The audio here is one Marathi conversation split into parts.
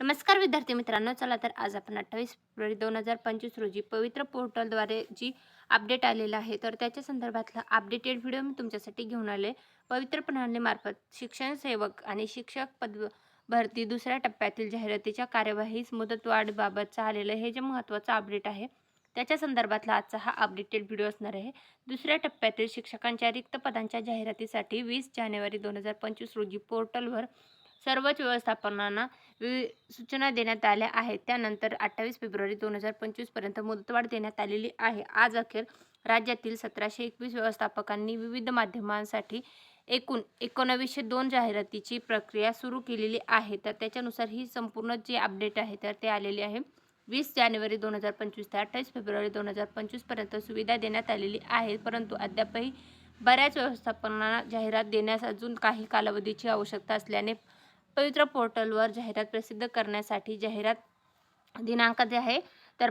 नमस्कार विद्यार्थी मित्रांनो चला तर आज आपण अठ्ठावीस फेब्रुवारी दोन हजार पंचवीस रोजी पवित्र पोर्टलद्वारे जी अपडेट आलेला आहे तर त्याच्या संदर्भातला अपडेटेड व्हिडिओ मी तुमच्यासाठी घेऊन आले. पवित्र प्रणालीमार्फत शिक्षण सेवक आणि शिक्षक पद भरती दुसऱ्या टप्प्यातील जाहिरातीच्या कार्यवाहीस मुदतवाढीबाबतचं आलेलं हे जे महत्त्वाचं अपडेट आहे त्याच्या संदर्भातला आजचा हा अपडेटेड व्हिडिओ असणार आहे. दुसऱ्या टप्प्यातील शिक्षकांच्या रिक्त पदांच्या जाहिरातीसाठी वीस जानेवारी दोन हजार पंचवीस रोजी पोर्टलवर सर्वच व्यवस्थापनांना वि सूचना देण्यात आल्या आहेत. त्यानंतर अठ्ठावीस फेब्रुवारी दोन हजार पंचवीसपर्यंत मुदतवाढ देण्यात आलेली आहे. आज अखेर राज्यातील सतराशे एकवीस व्यवस्थापकांनी विविध माध्यमांसाठी एकूण एकोणावीसशे दोन जाहिरातीची प्रक्रिया सुरू केलेली आहे. तर त्याच्यानुसार ही संपूर्ण जे अपडेट आहे तर ते आलेले आहे. वीस जानेवारी दोन हजार पंचवीस ते अठ्ठावीस फेब्रुवारी दोन हजार पंचवीसपर्यंत सुविधा देण्यात आलेली आहे. परंतु अद्यापही बऱ्याच व्यवस्थापनांना जाहिरात देण्यास अजून काही कालावधीची आवश्यकता असल्याने पवित्र पोर्टलवर जाहिरात प्रसिद्ध करण्यासाठी जाहिरात दिनांक जे आहे तर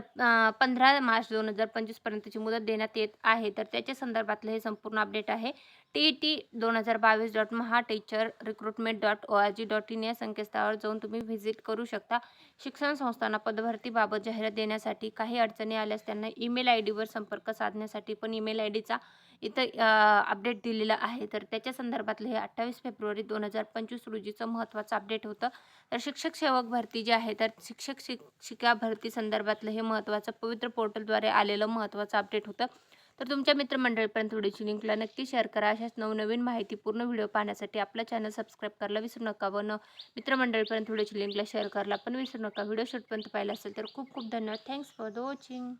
पंधरा मार्च दोन हजार पंचवीसपर्यंतची मुदत देण्यात येत आहे. तर त्याच्या संदर्भातलं हे संपूर्ण अपडेट आहे. टी ई टी दोन हजार बावीस dot Maha teacher recruitment dot O R G dot in या संकेतस्थळावर जाऊन तुम्ही व्हिजिट करू शकता. शिक्षण संस्थांना पदभरतीबाबत जाहिरात देण्यासाठी काही अडचणी आल्यास त्यांना ईमेल आय डीवर संपर्क साधण्यासाठी पण ईमेल आय डीचा इथं अपडेट दिलेलं आहे. तर त्याच्या संदर्भातलं हे अठ्ठावीस फेब्रुवारी दोन हजार पंचवीस रोजीचं महत्त्वाचं अपडेट होतं. तर शिक्षक सेवक भरती जी आहे तर शिक्षक शिक्षिका भरती संदर्भातलं हे महत्त्वाचं पवित्र पोर्टलद्वारे आलेलं महत्त्वाचं अपडेट होतं. तर तुमच्या मित्रमंडळीपर्यंत व्हिडिओची लिंकला नक्की शेअर करा. अशाच नवनवीन माहितीपूर्ण व्हिडिओ पाहण्यासाठी आपलं चॅनल सबस्क्राईब करायला विसरू नका व न मित्रमंडळीपर्यंत व्हिडिओची लिंकला शेअर करायला पण विसरू नका. व्हिडिओ शूटपर्यंत पाहिला असेल तर खूप खूप धन्यवाद. Thanks for the watching